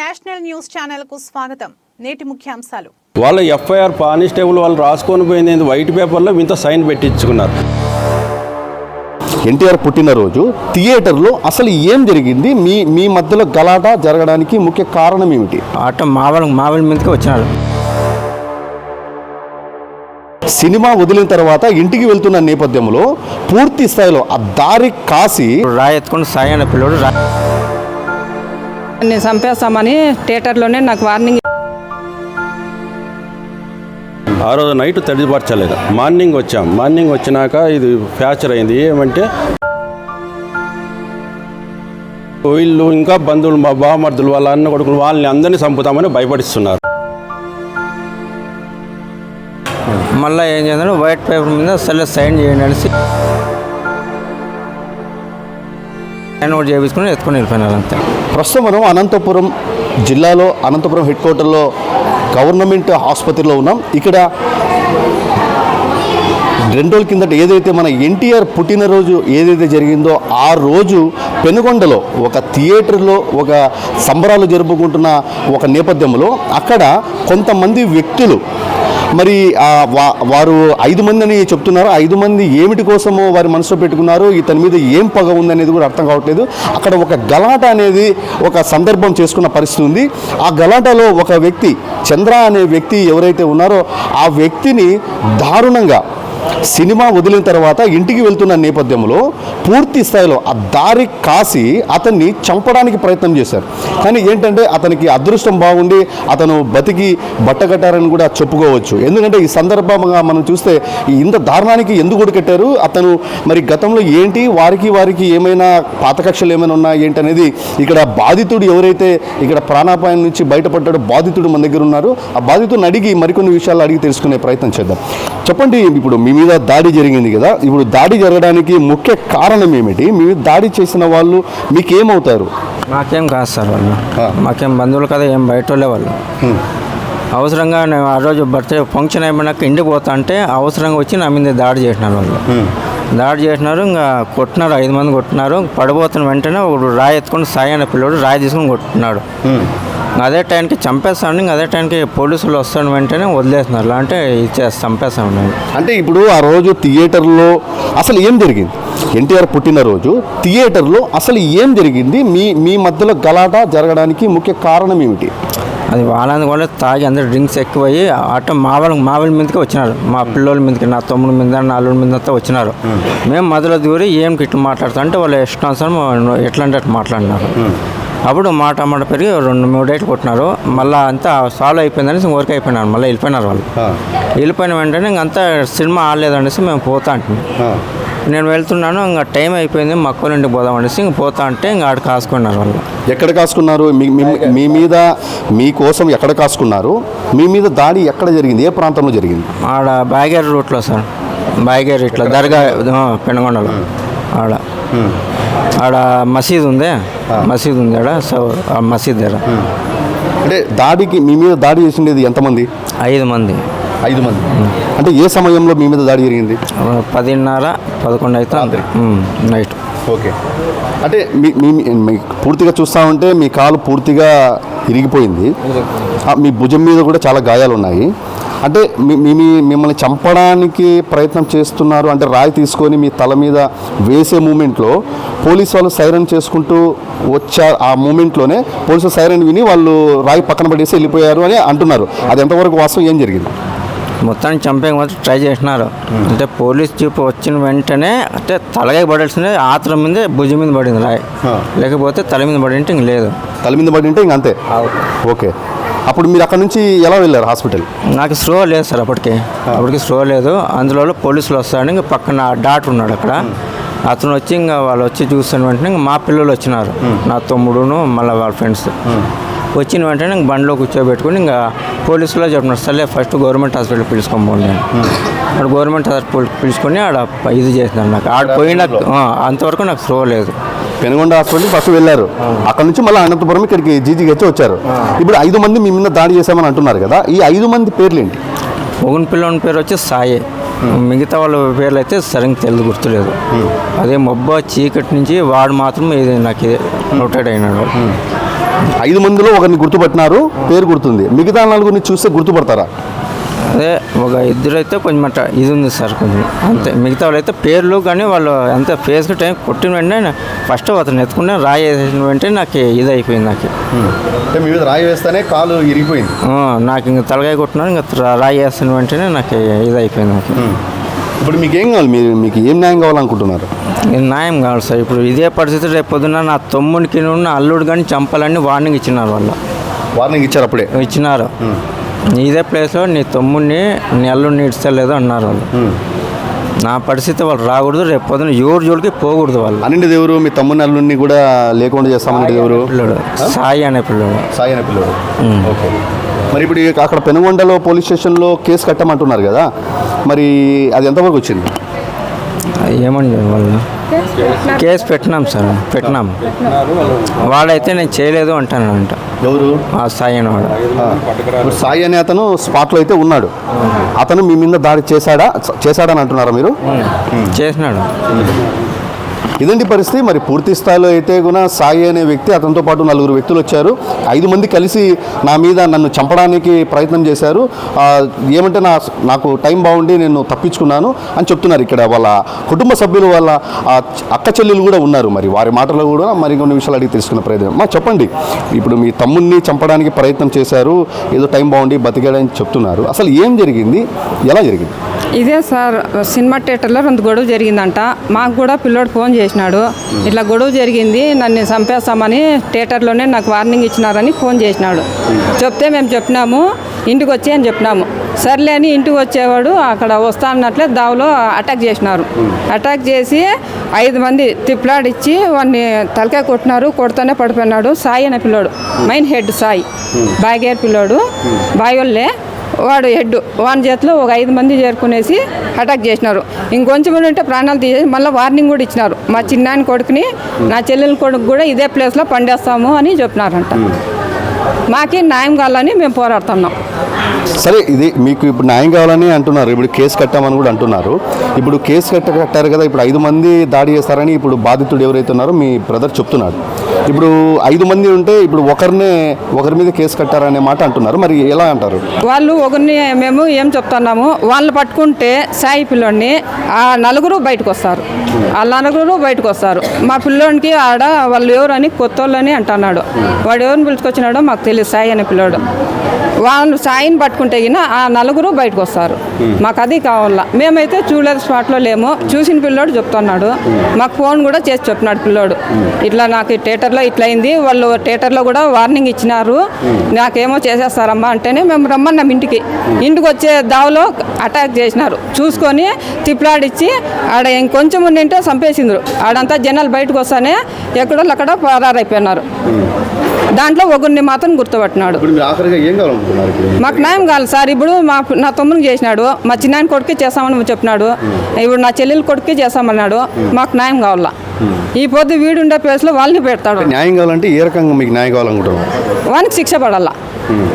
National news ఛానల్కు స్వాగతం. నేటి ముఖ్యాంశాలు. వాళ్ళ ఎఫ్ఐఆర్ కానిస్టేబుల్ వాళ్ళు రాసుకొని పోయింది ఏంది? వైట్ పేపర్లో ఇంత సైన్ పెట్టించుకున్నారు. ఎన్టీఆర్ పుట్టినరోజు థియేటర్లో అసలు ఏం జరిగింది? మీ మీ మధ్యలో గలాట జరగడానికి ముఖ్య కారణం ఏమిటి? ఆటో మావల మావల మీదకి వచ్చినారు సినిమా వదిలిన తర్వాత ఇంటికి వెళ్తున్న నేపథ్యంలో పూర్తి స్థాయిలో ఆ దారి కాసి రాయి ఎత్తుకుని సాయి అనే పిల్లోడు రా నేను చంపేస్తామని థియేటర్లోనే నాకు వార్నింగ్ ఆ రోజు నైట్ తడిపరచలేదు మార్నింగ్ వచ్చాం. మార్నింగ్ వచ్చినాక ఇది ఫ్యాక్చర్ అయింది. ఏమంటే వీళ్ళు ఇంకా బంధువులు మా బామర్దులు వాళ్ళ అన్న కొడుకులు వాళ్ళని అందరినీ చంపుతామని భయపడిస్తున్నారు. మళ్ళీ ఏం చేశాను వైట్ పేపర్ మీద సరే సైన్ చేయండి అనేసి సైన్ ఒకటి చేయించుకుని ఎత్తుకొని వెళ్ళిపోయినారు అంతే. ప్రస్తుతం మనం అనంతపురం జిల్లాలో అనంతపురం హెడ్ క్వార్టర్లో గవర్నమెంట్ ఆసుపత్రిలో ఉన్నాం. ఇక్కడ రెండు రోజుల కిందట ఏదైతే మన ఎన్టీఆర్ పుట్టినరోజు ఏదైతే జరిగిందో ఆ రోజు పెనుగొండలో ఒక థియేటర్లో ఒక సంబరాలు జరుపుకుంటున్న ఒక నేపథ్యంలో అక్కడ కొంతమంది వ్యక్తులు మరి వారు ఐదు మంది అని చెప్తున్నారు. ఐదు మంది ఏమిటి కోసమో వారి మనసులో పెట్టుకున్నారు ఇతని మీద ఏం పగ ఉందనేది కూడా అర్థం కావట్లేదు. అక్కడ ఒక గలాట అనేది ఒక సందర్భం చేసుకున్న పరిస్థితి ఉంది. ఆ గలాటలో ఒక వ్యక్తి చంద్ర అనే వ్యక్తి ఎవరైతే ఉన్నారో ఆ వ్యక్తిని దారుణంగా సినిమా వదిలిన తర్వాత ఇంటికి వెళ్తున్న నేపథ్యంలో పూర్తి స్థాయిలో ఆ దారి కాసి అతన్ని చంపడానికి ప్రయత్నం చేశారు. కానీ ఏంటంటే అతనికి అదృష్టం బాగుండి అతను బతికి బట్టగట్టారని కూడా చెప్పుకోవచ్చు. ఎందుకంటే ఈ సందర్భంగా మనం చూస్తే ఈ ఇంత దారుణానికి ఎందుకు కట్టారు? అతను మరి గతంలో ఏంటి? వారికి వారికి ఏమైనా పాతకక్షలు ఏమైనా ఉన్నా ఏంటి అనేది ఇక్కడ బాధితుడు ఎవరైతే ఇక్కడ ప్రాణాపాయం నుంచి బయటపడ్డాడో బాధితుడు మన దగ్గర ఉన్నారు. ఆ బాధితుడిని అడిగి మరికొన్ని విషయాలు అడిగి తెలుసుకునే ప్రయత్నం చేద్దాం. చెప్పండి ఇప్పుడు మీ మీద దాడి జరిగింది కదా ఇప్పుడు దాడి జరగడానికి ముఖ్య కారణం ఏమిటి? మీ మీద దాడి చేసిన వాళ్ళు మీకేమవుతారు? మాకేం కాదు సార్ వాళ్ళు. మాకేం బంధువులు కదా ఏం బయట వాళ్ళే. వాళ్ళు అవసరంగా నేను ఆ రోజు బర్త్డే ఫంక్షన్ అయిపోయినాక ఇంటికి పోతా అంటే అవసరంగా వచ్చి నా మీద దాడి చేసినారు వాళ్ళు. దాడి చేసినారు ఇంకా కొట్టినారు ఐదు మంది కొట్టినారు. పడిపోతున్న వెంటనే ఒకడు రాయి ఎత్తుకొని సాయి అనే పిల్లోడు రాయి తీసుకొని కొట్టినాడు. అదే టైంకి చంపేస్తాను అదే టైంకి పోలీసులు వస్తాను వెంటనే వదిలేస్తున్నారు. అంటే ఇచ్చేసి చంపేస్తాను అంటే ఇప్పుడు ఆ రోజు థియేటర్లో అసలు ఏం జరిగింది? ఎన్టీఆర్ పుట్టినరోజు థియేటర్లో అసలు ఏం జరిగింది? మీ మీ మధ్యలో గలాట జరగడానికి ముఖ్య కారణం ఏమిటి? అది వాళ్ళని కూడా తాగి అందరు డ్రింక్స్ ఎక్కువయ్యి ఆటో మా వాళ్ళ మా వాళ్ళ మీదకి వచ్చినారు. మా పిల్లోళ్ళ మీదకి నా తమ్ముడి మీద నా అల్లుడి మీద అంతా వచ్చినారు. మేము. మధ్యలో దూరి ఏం ఇట్లా మాట్లాడుతా అంటే వాళ్ళు ఇష్టానుసారం ఎట్లా అంటే అట్లా మాట్లాడినారు. అప్పుడు మాట మాట పెరిగి రెండు మూడు డేట్లు కొట్టినారు. మళ్ళీ అంతా సాల్వ్ అయిపోయిందనేసి వర్క్ అయిపోయినారు. మళ్ళీ వెళ్ళిపోయినారు వాళ్ళు. వెళ్ళిపోయిన వెంటనే ఇంకంతా సినిమా ఆడలేదనేసి మేము పోతా అంటున్నాం. నేను వెళ్తున్నాను ఇంకా టైం అయిపోయింది మా అక్క నుండి పోదాం అనేసి ఇంక పోతా అంటే ఇంకా ఆడ కాసుకున్నారు వాళ్ళు. ఎక్కడ కాసుకున్నారు? మీ మీద మీకోసం ఎక్కడ కాసుకున్నారు? మీ మీద దాడి ఎక్కడ జరిగింది? ఏ ప్రాంతంలో జరిగింది? ఆడ బాగేరు రూట్లో సార్. బాగేరు ఇట్లా దర్గా పెనుగొండలో. ఆడ. ఆడ మసీద్ ఉంది? మసీద్ ఉంది ఆడ సో ఆ మసీద్ దగ్గర. అంటే దాడికి మీ మీద దాడి చేసిండేది ఎంతమంది? ఐదు మంది. ఐదు మంది. అంటే ఏ సమయంలో మీ మీద దాడి జరిగింది? పదిన్నర పదకొండు అయితే. నైట్. ఓకే. అంటే మీ మీ మీ పూర్తిగా చూస్తా ఉంటే మీ కాలు పూర్తిగా ఇరిగిపోయింది. ఆ, మీ భుజం మీద కూడా చాలా గాయాలు ఉన్నాయి అంటే మీ మిమ్మల్ని చంపడానికి ప్రయత్నం చేస్తున్నారు అంటే రాయి తీసుకొని మీ తల మీద వేసే మూమెంట్లో పోలీస్ వాళ్ళు సైరన్ చేసుకుంటూ వచ్చా ఆ మూమెంట్లోనే పోలీసు సైరన్ విని వాళ్ళు రాయి పక్కన పడేసి వెళ్ళిపోయారు అని అంటున్నారు. అది ఎంతవరకు వాస్తవం? ఏం జరిగింది? మొత్తానికి చంపే మాత్రం ట్రై చేసినారు అంటే పోలీస్ జీప్ వచ్చిన వెంటనే అంటే తలగా పడాల్సిందే ఆత్రం మీద భుజం మీద పడింది రాయి. లేకపోతే తల మీద పడింటే ఇంక లేదు. తల మీద పడి ఉంటే ఇంక అంతే. ఓకే. అప్పుడు మీరు అక్కడ నుంచి ఎలా వెళ్ళారు హాస్పిటల్? నాకు స్లో లేదు సార్ అప్పటికి. అప్పటికి స్లో లేదు. అందులో పోలీసులు వస్తాడు ఇంకా పక్కన డాక్టర్ ఉన్నాడు అక్కడ. అతను వచ్చి ఇంకా వాళ్ళు వచ్చి చూసిన వెంటనే ఇంకా మా పిల్లలు వచ్చినారు. నా తమ్ముడును మళ్ళీ వాళ్ళ ఫ్రెండ్స్. వచ్చిన వెంటనే ఇంక బండిలో కూర్చోబెట్టుకుని ఇంకా పోలీసులో చెప్పినారు సరే ఫస్ట్ గవర్నమెంట్ హాస్పిటల్ పిలుచుకొని అని. అక్కడ గవర్నమెంట్ హాస్పిటల్ పిలుచుకొని ఆడ ఇది చేసినారు నాకు. ఆడ పోయిన అంతవరకు నాకు స్లో లేదు. పెనుగొండ హాస్పిటల్ ఫస్ట్ వెళ్ళారు. అక్కడ నుంచి మళ్ళీ అనంతపురం ఇక్కడికి జీజీకి వచ్చి వచ్చారు. ఇప్పుడు ఐదు మంది మీ మీద దాడి చేశామని అంటున్నారు కదా ఈ ఐదు మంది పేర్లు ఏంటి ఒకని పిల్లని పేరు వచ్చి సాయి. మిగతా వాళ్ళ పేర్లు అయితే సరిగ్గా తెలియదు గుర్తులేదు. అదే మొబ్బ చీకటి నుంచి వాడు మాత్రం ఇది నాకు నోటెడ్ అయినాడు. ఐదు మందిలో ఒకరిని గుర్తుపట్టినారు పేరు గుర్తుంది. మిగతా నలుగురిని చూస్తే గుర్తుపడతారా? అదే ఒక ఇద్దరు అయితే కొంచెం అట్ట ఇది ఉంది సార్ కొంచెం అంతే. మిగతా వాళ్ళు అయితే పేర్లు కానీ వాళ్ళు అంత ఫేస్కి టైం కొట్టిన వెంటనే ఫస్ట్ అతను ఎత్తుకుని రాయి వేసిన వెంటనే నాకు ఇది అయిపోయింది నాకు మీ మీద రాయి వేస్తేనే కాలు ఇరిగిపోయింది. నాకు ఇంక తలకాయ కొట్టినాను ఇంకా రాయి వేసిన వెంటనే నాకు ఇది అయిపోయింది నాకు ఇప్పుడు మీకు ఏం కావాలి? మీరు మీకు ఏం న్యాయం కావాలనుకుంటున్నారు? న్యాయం కావాలి సార్? ఇప్పుడు ఇదే పరిస్థితి రేపు పొద్దున్న నా తమ్ముడికి ఉన్న అల్లుడు కానీ చంపాలని వార్నింగ్ ఇచ్చినారు వాళ్ళు. వార్నింగ్ ఇచ్చారు అప్పుడే? ఇచ్చినారు. ఇదే ప్లేస్లో నీ తమ్ముడిని నీ అల్లుడిని ఇడ్చలేదు అన్నారు వాళ్ళు. నా పరిస్థితి వాళ్ళు రాకూడదు రేపు పొద్దున ఎవరు జోలికి పోకూడదు వాళ్ళు. అన్నింటి దేవురు మీ తమ్ముని అల్లుడిని కూడా లేకుండా చేస్తామని దేవురు పిల్లడు. సాయి అనే పిల్లడు. సాయి అనే పిల్లడు. ఓకే. మరి ఇప్పుడు అక్కడ పెనుగొండలో పోలీస్ స్టేషన్లో కేసు కట్టమంటున్నారు కదా. మరి అది ఎంతవరకు వచ్చింది? ఏమని వాళ్ళు కేసు పెట్టినాం సార్ పెట్టినాం. వాడైతే నేను చేయలేదు అంటానంట. ఎవరు? ఆ సాయి అనేవాడు ఇప్పుడు సాయి అనే అతను స్పాట్లో అయితే ఉన్నాడు. అతను మీ మీద దాడి చేశాడా? చేశాడని అంటున్నారా మీరు? చేసినాడు. ఇదండి పరిస్థితి? మరి పూర్తి స్థాయిలో అయితే కూడా సాయి అనే వ్యక్తి అతనితో పాటు నలుగురు వ్యక్తులు వచ్చారు. ఐదు మంది కలిసి నా మీద నన్ను చంపడానికి ప్రయత్నం చేశారు. ఏమంటే నా నాకు టైం బాగుండి నేను తప్పించుకున్నాను అని చెప్తున్నారు ఇక్కడ వాళ్ళ కుటుంబ సభ్యులు వాళ్ళ అక్క చెల్లెలు కూడా ఉన్నారు. మరి వారి మాటలో కూడా మరి కొన్ని విషయాలు అడిగి తెలుసుకునే ప్రయత్నం. మా చెప్పండి ఇప్పుడు మీ తమ్ముడిని చంపడానికి ప్రయత్నం చేశారు ఏదో టైం బాగుండి బతికాడని చెప్తున్నారు. అసలు ఏం జరిగింది? ఎలా జరిగింది? ఇదే సార్ సినిమా థియేటర్లో రెండు గొడవ జరిగిందంట. మాకు కూడా పిల్లోడు ఫోన్ చేసినాడు. ఇట్లా గొడవ జరిగింది నన్ను చంపేస్తామని థియేటర్లోనే నాకు వార్నింగ్ ఇచ్చినారని ఫోన్ చేసినాడు. చెప్తే మేము చెప్పినాము ఇంటికి వచ్చి అని చెప్పినాము. సర్లే అని ఇంటికి వచ్చేవాడు అక్కడ వస్తా అన్నట్లే దావలో అటాక్ చేసినారు. అటాక్ చేసి ఐదు మంది తిప్పలాడిచ్చి వాడిని తలకాయ కొట్టినారు కొడుతూనే పడిపోయినాడు. సాయి అనే పిల్లోడు మైన్ హెడ్ సాయి బాగేర్ పిల్లోడు. బాయోళ్ళే వాడు హెడ్ వాని చేతిలో ఒక ఐదు మంది చేరుకునేసి అటాక్ చేసినారు. ఇంకొంచెం ఉంటే ప్రాణాలు తీసేసి మళ్ళీ వార్నింగ్ కూడా ఇచ్చినారు. మా చిన్నాని కొడుకుని నా చెల్లెల కొడుకు కూడా ఇదే ప్లేస్లో పండేస్తాము అని చెప్పినారంట. మాకి న్యాయం కావాలని మేము పోరాడుతున్నాం. సరే ఇది మీకు ఇప్పుడు న్యాయం కావాలని అంటున్నారు. ఇప్పుడు కేసు కట్టామని కూడా అంటున్నారు. ఇప్పుడు కేసు కట్ట కట్టారు కదా ఇప్పుడు ఐదు మంది దాడి చేస్తారని ఇప్పుడు బాధితుడు ఎవరైతే ఉన్నారో మీ బ్రదర్ చెప్తున్నాడు ఇప్పుడు ఐదు మంది ఉంటే ఇప్పుడు ఒకరినే ఒకరి మీద కేసు కట్టారనే మాట అంటున్నారు. మరి ఎలా అంటారు? వాళ్ళు ఒకరిని మేము ఏం చెప్తున్నాము? వాళ్ళని పట్టుకుంటే సాయి పిల్లోడిని ఆ నలుగురు బయటకు వస్తారు. ఆ నలుగురు బయటకు వస్తారు. మా పిల్లోడికి ఆడ వాళ్ళు ఎవరని కొత్త వాళ్ళని అంటున్నాడు. వాడు ఎవరిని పిలుచుకొచ్చినాడో మాకు తెలియదు సాయి అనే పిల్లోడు. వాళ్ళు సాయిని పట్టుకుంటే గిన ఆ నలుగురు బయటకు వస్తారు. మాకు అది కావాలా. మేమైతే చూడలేదు స్పాట్లో లేము. చూసిన పిల్లోడు చెప్తున్నాడు. మాకు ఫోన్ కూడా చేసి చెప్పినాడు పిల్లోడు. ఇట్లా నాకు థియేటర్లో ఇట్లా అయింది. వాళ్ళు థియేటర్లో కూడా వార్నింగ్ ఇచ్చినారు. నాకేమో చేసేస్తారమ్మా అంటేనే మేము రమ్మన్నాం ఇంటికి. ఇంటికి వచ్చే దావలో అటాక్ చేసినారు. చూసుకొని తిప్పలాడిచ్చి ఆడ ఇంకొంచెం ఉండింటే చంపేసిండ్రు. ఆడంతా జనాలు బయటకు వస్తానే ఎక్కడో అక్కడ పరారైపోయినారు. దాంట్లో ఒకరిని మాత్రం గుర్తుపట్టినాడు. ఆఖరిగా ఏం ఇప్పుడు. మాకు న్యాయం కావాలి సార్. ఇప్పుడు మా నా తమ్ముడికి చేసినాడు. మా చిన్నాయన కొడుకు చేస్తామని చెప్పినాడు. ఇప్పుడు నా చెల్లెల కొడుకు చేస్తామన్నాడు. మాకు న్యాయం కావాలా? ఈ పొద్దు వీడుండే ప్లేస్లో వాళ్ళని పెడతాడు. న్యాయం కావాలంటే ఏ రకంగా మీకు న్యాయం కావాలనుకుంటున్నారు? వానికి శిక్ష పడాలా?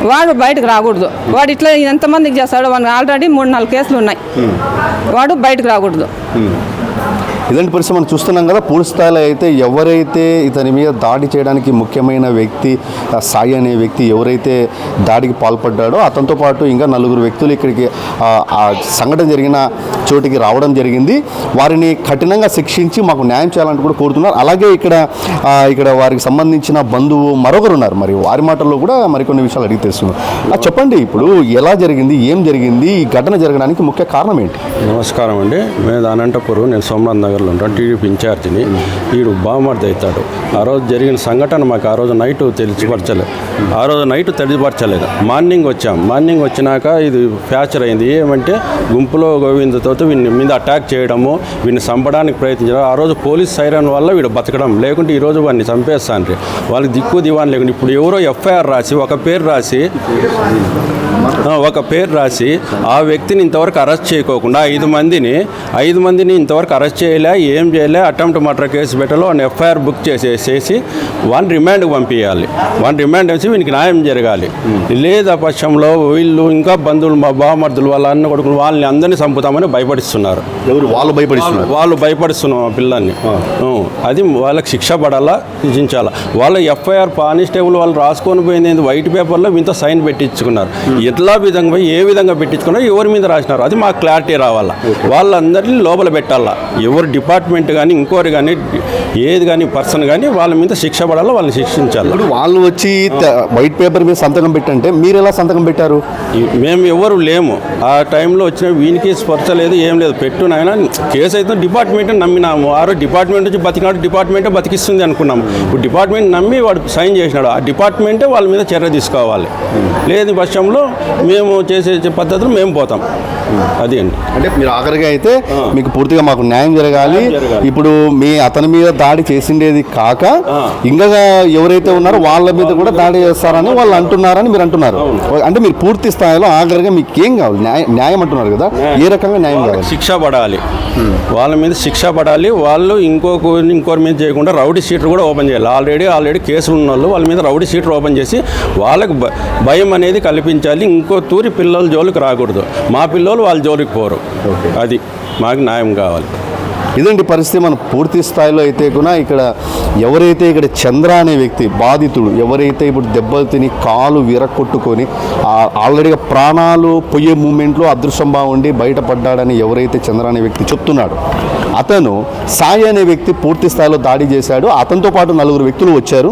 వాడు బయటకు రాకూడదు. వాడు ఇట్లా ఎంతమందికి చేస్తాడు. వాడికి ఆల్రెడీ మూడు నాలుగు కేసులు ఉన్నాయి. వాడు బయటకు రాకూడదు. ఇలాంటి పరిస్థితి మనం చూస్తున్నాం కదా పూర్తి స్థాయిలో అయితే ఎవరైతే ఇతని మీద దాడి చేయడానికి ముఖ్యమైన వ్యక్తి సాయి అనే వ్యక్తి ఎవరైతే దాడికి పాల్పడ్డాడో అతనితో పాటు ఇంకా నలుగురు వ్యక్తులు ఇక్కడికి ఆ, సంఘటన జరిగిన చోటికి రావడం జరిగింది. వారిని కఠినంగా శిక్షించి మాకు న్యాయం చేయాలని కూడా కోరుతున్నారు. అలాగే ఇక్కడ ఇక్కడ వారికి సంబంధించిన బంధువు మరొకరు ఉన్నారు. మరి వారి మాటల్లో కూడా మరికొన్ని విషయాలు అడిగి తెలుస్తున్నారు చెప్పండి ఇప్పుడు ఎలా జరిగింది ఏం జరిగింది ఈ ఘటన జరగడానికి ముఖ్య కారణం ఏంటి? నమస్కారం అండి. మేము అనంతపురం నేను సోమనాథ్ నగర్లో ఉంటాం టీడీపీ ఇన్ఛార్జిని. వీడు బామర్ది అవుతాడు. ఆ రోజు జరిగిన సంఘటన మాకు ఆ రోజు నైట్ తెలిసిపరచలేదు ఆ రోజు నైట్ తెలిసిపరచలేదు. మార్నింగ్ వచ్చాం. మార్నింగ్ వచ్చినాక ఇది ఫ్యాక్చర్ అయింది. ఏమంటే గుంపులో గోవిందతో వీడిని మీద అటాక్ చేయడము వీడిని చంపడానికి ప్రయత్నించడం ఆ రోజు పోలీస్ సైరన్ వల్ల వీడు బతకడం లేకుంటే ఈరోజు వాడిని చంపేస్తాను వాళ్ళకి దిక్కు దివాన్ లేకుండా ఇప్పుడు ఎవరో ఎఫ్ఐఆర్ రాసి ఒక పేరు రాసి ఒక పేరు రాసి ఆ వ్యక్తిని ఇంతవరకు అరెస్ట్ చేయకోకుండా ఐదు మందిని ఐదు మందిని ఇంతవరకు అరెస్ట్ చేయలే ఏం చేయలే అటెంప్ట్ మర్డర్ కేసు పెట్టలో వాడిని ఎఫ్ఐఆర్ బుక్ చేసేసేసి వన్ రిమాండ్కి పంపించాలి వన్ రిమాండ్ వేసి వీనికి న్యాయం జరగాలి. లేదా పక్షంలో వీళ్ళు ఇంకా బంధువులు మా బామర్దులు వాళ్ళ అన్న కొడుకులు వాళ్ళని అందరినీ చంపుతామని భయపడిస్తున్నారు. ఎవరు? వాళ్ళు భయపడిస్తున్నారు. వాళ్ళు భయపడిస్తున్నాం ఆ. పిల్లల్ని అది వాళ్ళకి శిక్ష పడాలా? శిక్షించాలా వాళ్ళ ఎఫ్ఐఆర్ కానిస్టేబుల్ వాళ్ళు రాసుకొని పోయింది వైట్ పేపర్లో ఇంత సైన్ పెట్టించుకున్నారు. ఎట్లా విధంగా ఏ విధంగా పెట్టించుకున్నారు ఎవరి మీద రాసినారు అది మాకు క్లారిటీ రావాలా. వాళ్ళందరినీ లోపల పెట్టాలా. ఎవరు డిపార్ట్మెంట్ కానీ ఇంకోరు కానీ ఏది కానీ పర్సన్ కానీ వాళ్ళ మీద శిక్ష పడాలా వాళ్ళని శిక్షించాలి. ఇప్పుడు వాళ్ళు వచ్చి వైట్ పేపర్ మీద సంతకం పెట్టంటే మీరు ఎలా సంతకం పెట్టారు? మేము ఎవరు లేము. ఆ టైంలో వచ్చిన వీనికి స్పర్శ లేదు ఏం లేదు. పెట్టు నాయన కేసు అయితే డిపార్ట్మెంట్ నమ్మినాము. ఆ రోజు డిపార్ట్మెంట్ నుంచి బతికినాడు డిపార్ట్మెంటే బతికిస్తుంది అనుకున్నాము. ఇప్పుడు డిపార్ట్మెంట్ నమ్మి వాడు సైన్ చేసినాడు. ఆ డిపార్ట్మెంటే వాళ్ళ మీద చర్య తీసుకోవాలి. లేదు పక్షంలో మేము చేసే పద్ధతులు మేము పోతాం. అది అండి. అంటే మీరు ఆఖరిగా అయితే మీకు పూర్తిగా మాకు న్యాయం జరగాలి. ఇప్పుడు మీ అతని మీద దాడి చేసిండేది కాక. ఇంకా ఎవరైతే ఉన్నారో వాళ్ళ మీద కూడా దాడి చేస్తారని వాళ్ళు అంటున్నారని మీరు అంటున్నారు. అంటే మీరు పూర్తి స్థాయిలో ఆఖరిగా మీకు ఏం కావాలి? న్యాయం అంటున్నారు కదా. ఏ రకంగా న్యాయం కావాలి? శిక్ష పడాలి. వాళ్ళ మీద శిక్ష పడాలి. వాళ్ళు ఇంకొక ఇంకోరి మీద చేయకుండా రౌడీ షీటర్ కూడా ఓపెన్ చేయాలి. ఆల్రెడీ ఆల్రెడీ కేసులు ఉన్న వాళ్ళు వాళ్ళ మీద రౌడీ షీటర్ ఓపెన్ చేసి వాళ్ళకి భయం అనేది కల్పించాలి. ఇంకో తూరి పిల్లల జోలికి రాకూడదు. మా పిల్లలు వాళ్ళ జోలికి పోరు. అది మాకు న్యాయం కావాలి. ఇదండి పరిస్థితి మనం పూర్తి స్థాయిలో అయితే కూడా ఇక్కడ ఎవరైతే ఇక్కడ చంద్ర అనే వ్యక్తి బాధితుడు ఎవరైతే ఇప్పుడు దెబ్బలు తిని కాలు విరక్కొట్టుకొని ఆల్రెడీగా ప్రాణాలు పోయే మూమెంట్లో అదృశ్యం బాగుండి బయటపడ్డాడని ఎవరైతే చంద్ర అనే వ్యక్తి చెప్తున్నాడు అతను సాయి అనే వ్యక్తి పూర్తి స్థాయిలో దాడి చేశాడు. అతనితో పాటు నలుగురు వ్యక్తులు వచ్చారు.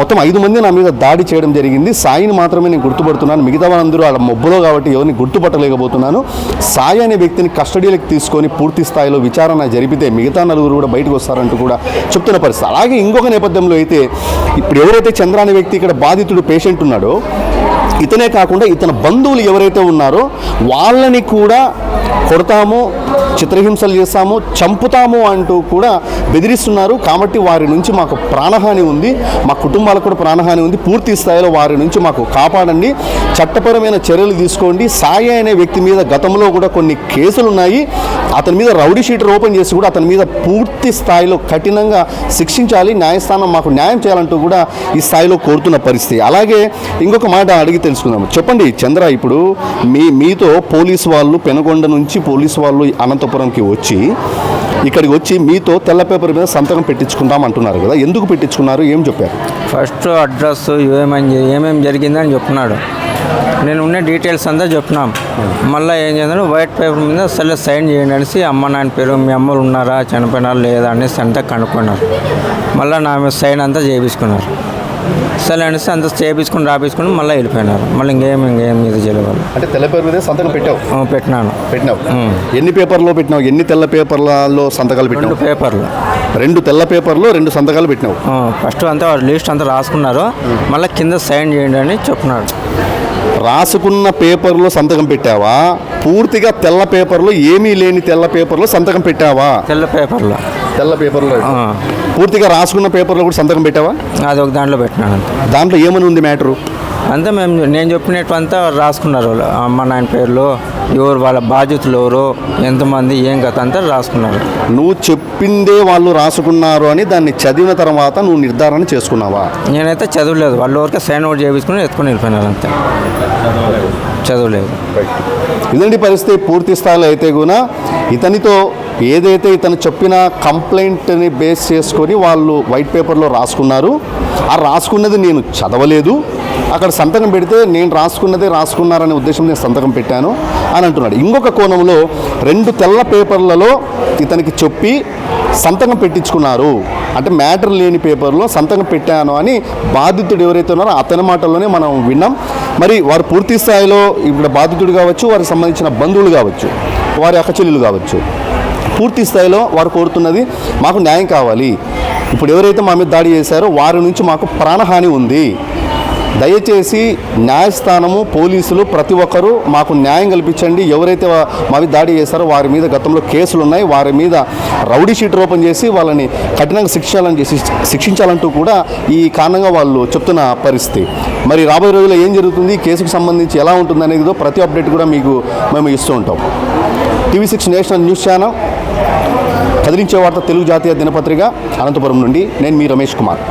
మొత్తం ఐదు మంది నా మీద దాడి చేయడం జరిగింది. సాయిని మాత్రమే నేను గుర్తుపడుతున్నాను. మిగతా వాళ్ళందరూ వాళ్ళ మొబ్బులో కాబట్టి ఎవరిని గుర్తుపట్టలేకపోతున్నాను. సాయి అనే వ్యక్తిని కస్టడీలోకి తీసుకొని పూర్తి స్థాయిలో విచారణ జరిపితే మిగతా నలుగురు కూడా బయటకు వస్తారంటూ కూడా చెప్తున్న పరిస్థితి. అలాగే ఇంకొక నేపథ్యంలో అయితే ఇప్పుడు ఎవరైతే చంద్ర అనే వ్యక్తి ఇక్కడ బాధితుడు పేషెంట్ ఉన్నాడో ఇతనే కాకుండా ఇతని బంధువులు ఎవరైతే ఉన్నారో వాళ్ళని కూడా కొడతాము చిత్రహింసలు చేస్తాము చంపుతాము అంటూ కూడా బెదిరిస్తున్నారు. కాబట్టి వారి నుంచి మాకు ప్రాణహాని ఉంది. మా కుటుంబాలకు కూడా ప్రాణహాని ఉంది. పూర్తి స్థాయిలో వారి నుంచి మాకు కాపాడండి. చట్టపరమైన చర్యలు తీసుకోండి. సాయి అనే వ్యక్తి మీద గతంలో కూడా కొన్ని కేసులు ఉన్నాయి అతని మీద రౌడీ షీటర్ ఓపెన్ చేసి కూడా అతని మీద పూర్తి స్థాయిలో కఠినంగా శిక్షించాలి. న్యాయస్థానం మాకు న్యాయం చేయాలంటూ కూడా ఈ స్థాయిలో కోరుతున్న పరిస్థితి. అలాగే ఇంకొక మాట అడిగితే తెలుసుకుందాం. చెప్పండి చంద్ర ఇప్పుడు మీ మీతో పోలీస్ వాళ్ళు పెనగొండ నుంచి పోలీస్ వాళ్ళు అనంతపురంకి వచ్చి ఇక్కడికి వచ్చి మీతో తెల్ల పేపర్ మీద సంతకం పెట్టించుకుందాం అంటున్నారు కదా. ఎందుకు పెట్టించుకున్నారు? ఏం చెప్పారు? ఫస్ట్ అడ్రస్ ఏమని ఏమేమి జరిగిందని చెప్తున్నాడు. నేను ఉన్న డీటెయిల్స్ అంతా చెప్పినాం మళ్ళీ ఏం చేద్దాం వైట్ పేపర్ మీద సరే సైన్ చేయండి అనేసి అమ్మ నాన్న పేరు మీ అమ్మలు ఉన్నారా చనిపోయినారా లేదా అనేసి అంతా కనుక్కున్నారు. మళ్ళీ నా మీద సైన్ అంతా చేయించుకున్నారు. సరే అనేసి అంతా చేయించుకుని రాపించుకుని మళ్ళీ వెళ్ళిపోయినారు. మళ్ళీ ఇంకేం ఇంకేం ఇది చేయలేదు. అంటే తెల్ల పేపర్ మీద సంతకం పెట్టావు? పెట్టినాను. పెట్టినావు. ఎన్ని పేపర్లో పెట్టినావు? ఎన్ని తెల్ల పేపర్లలో సంతకాలు రెండు పెట్టినావు పేపర్లు. రెండు తెల్ల పేపర్లో రెండు సంతకాలు పెట్టినావు. ఫస్ట్ అంతా లిస్ట్ అంతా రాసుకున్నారు. మళ్ళీ కింద సైన్ చేయండి అని చెప్పినాడు. రాసుకున్న పేపర్లో సంతకం పెట్టావా? పూర్తిగా తెల్ల పేపర్లో ఏమీ లేని తెల్ల పేపర్లో సంతకం పెట్టావా? తెల్ల పేపర్లో. తెల్ల పేపర్లో. పూర్తిగా రాసుకున్న పేపర్లో కూడా సంతకం పెట్టావా? అది ఒక దాంట్లో పెట్టినాను దాంట్లో ఏమని ఉంది మ్యాటరు? అంతా మేము నేను చెప్పినట్టు అంతా రాసుకున్నారు వాళ్ళు. అమ్మ నాయన పేర్లు ఎవరు వాళ్ళ బాధ్యతలు ఎవరు ఎంతమంది ఏం కథ అంతా రాసుకున్నారు. నువ్వు చెప్పిందే వాళ్ళు రాసుకున్నారు అని దాన్ని చదివిన తర్వాత నువ్వు నిర్ధారణ చేసుకున్నావా? నేనైతే చదవలేదు. వాళ్ళు ఊరికే సైన్ అవుట్ చేయించుకుని ఎత్తుకొని వెళ్ళిపోయినారు అంతే. చదవలేదు. ఇదండి పరిస్థితి పూర్తి స్థాయిలో అయితే కూడా ఇతనితో ఏదైతే ఇతను చెప్పిన కంప్లైంట్ని బేస్ చేసుకొని వాళ్ళు వైట్ పేపర్లో రాసుకున్నారు ఆ రాసుకున్నది నేను చదవలేదు. అక్కడ సంతకం పెడితే నేను రాసుకున్నదే రాసుకున్నారనే ఉద్దేశం నేను సంతకం పెట్టాను అని అంటున్నాడు. ఇంకొక కోణంలో రెండు తెల్ల పేపర్లలో ఇతనికి చెప్పి సంతకం పెట్టించుకున్నారు. అంటే మ్యాటర్ లేని పేపర్లో సంతకం పెట్టాను అని బాధితుడు ఎవరైతే ఉన్నారో అతని మాటల్లోనే మనం విన్నాం. మరి వారు పూర్తి స్థాయిలో ఇప్పుడు బాధితుడు కావచ్చు వారికి సంబంధించిన బంధువులు కావచ్చు వారి అక్కచెల్లెలు కావచ్చు. పూర్తి స్థాయిలో వారు కోరుతున్నది మాకు న్యాయం కావాలి. ఇప్పుడు ఎవరైతే మా మీద దాడి చేశారో వారి నుంచి మాకు ప్రాణహాని ఉంది. దయచేసి న్యాయస్థానము పోలీసులు ప్రతి ఒక్కరూ మాకు న్యాయం కల్పించండి. ఎవరైతే మావి మా మీద దాడి చేశారో వారి మీద గతంలో కేసులు ఉన్నాయి వారి మీద రౌడీ షీట్ ఓపెన్ చేసి వాళ్ళని కఠినంగా శిక్షాలని చేసి శిక్షించాలంటూ కూడా ఈ కారణంగా వాళ్ళు చెప్తున్న పరిస్థితి. మరి రాబోయే రోజుల్లో ఏం జరుగుతుంది? కేసుకు సంబంధించి ఎలా ఉంటుంది అనేది ప్రతి అప్డేట్ కూడా మీకు మేము ఇస్తూ ఉంటాం. TV six national news channel కదిలించే వార్త తెలుగు జాతీయ దినపత్రిక అనంతపురం నుండి. నేను మీ రమేష్ కుమార్.